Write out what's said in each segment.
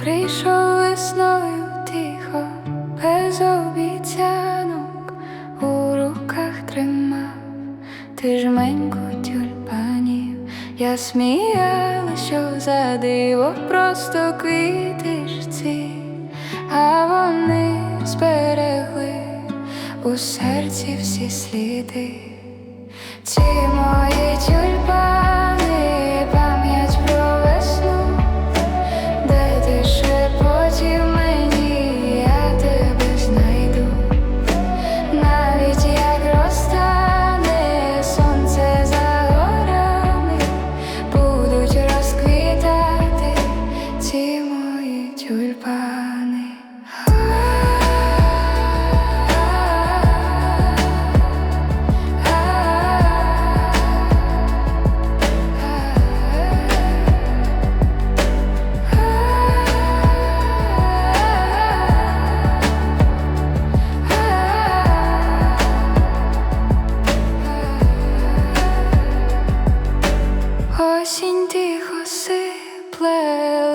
Прийшов весною тихо, без обіцянок у руках тримав, ти жменьку тюльпанів, я сміяла, що за диво просто квітишці, а вони зберегли у серці всі сліди, ці мої. well.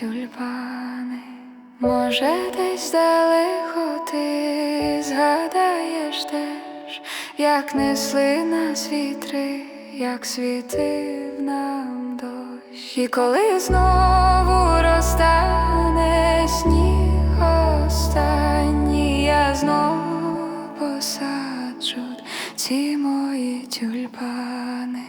Тюльпани. Може, десь далеко ти згадаєш теж, як несли нас вітри, як світив нам дощ. І коли знову розтане сніг останній, я знову посаджу ці мої тюльпани.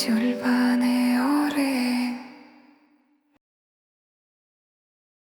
Ці мої тюльпани